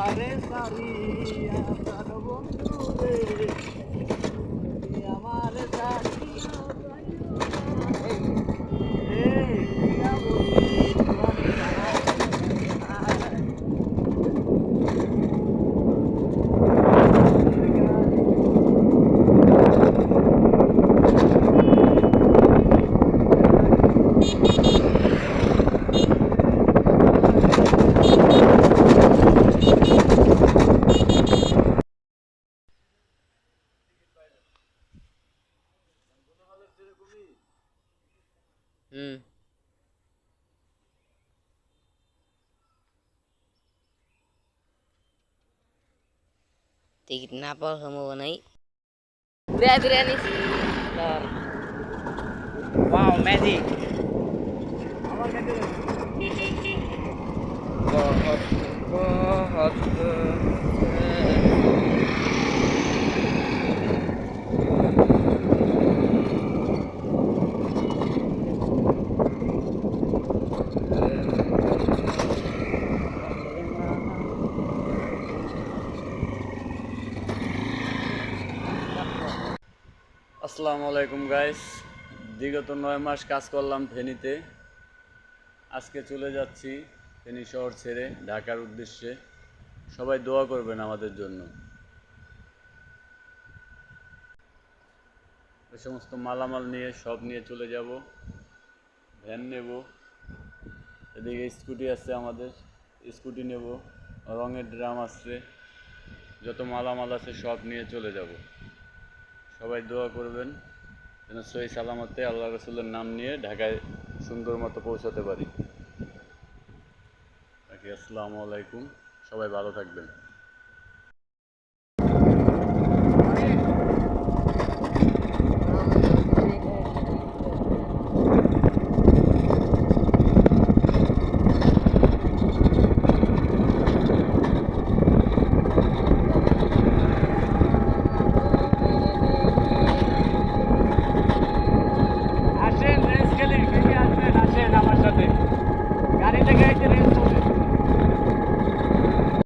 আমারে সারিয়া তার বন্ধু রে ừ thì kidnapper hmo này Bia biryani Bentar. Wow, magic. God, God, God, God. আসসালামু আলাইকুম গাইস বিগত নয় মাস কাজ করলাম ফেনীতে। আজকে চলে যাচ্ছি ফেনী শহর ছেড়ে ঢাকার উদ্দেশ্যে। সবাই দোয়া করবেন আমাদের জন্য। ওই সমস্ত মালামাল নিয়ে, সব নিয়ে চলে যাব। ভ্যান নেব। এদিকে স্কুটি আছে আমাদের। স্কুটি নেব। রঙের ড্রাম আছে। যত মালামাল আছে, সব নিয়ে চলে যাব। সবাই দোয়া করবেন যেন সহি সালামতে আল্লাহ রসুলের নাম নিয়ে ঢাকায় সুন্দর মতো পৌঁছাতে পারি। আসসালামু আলাইকুম। সবাই ভালো থাকবেন।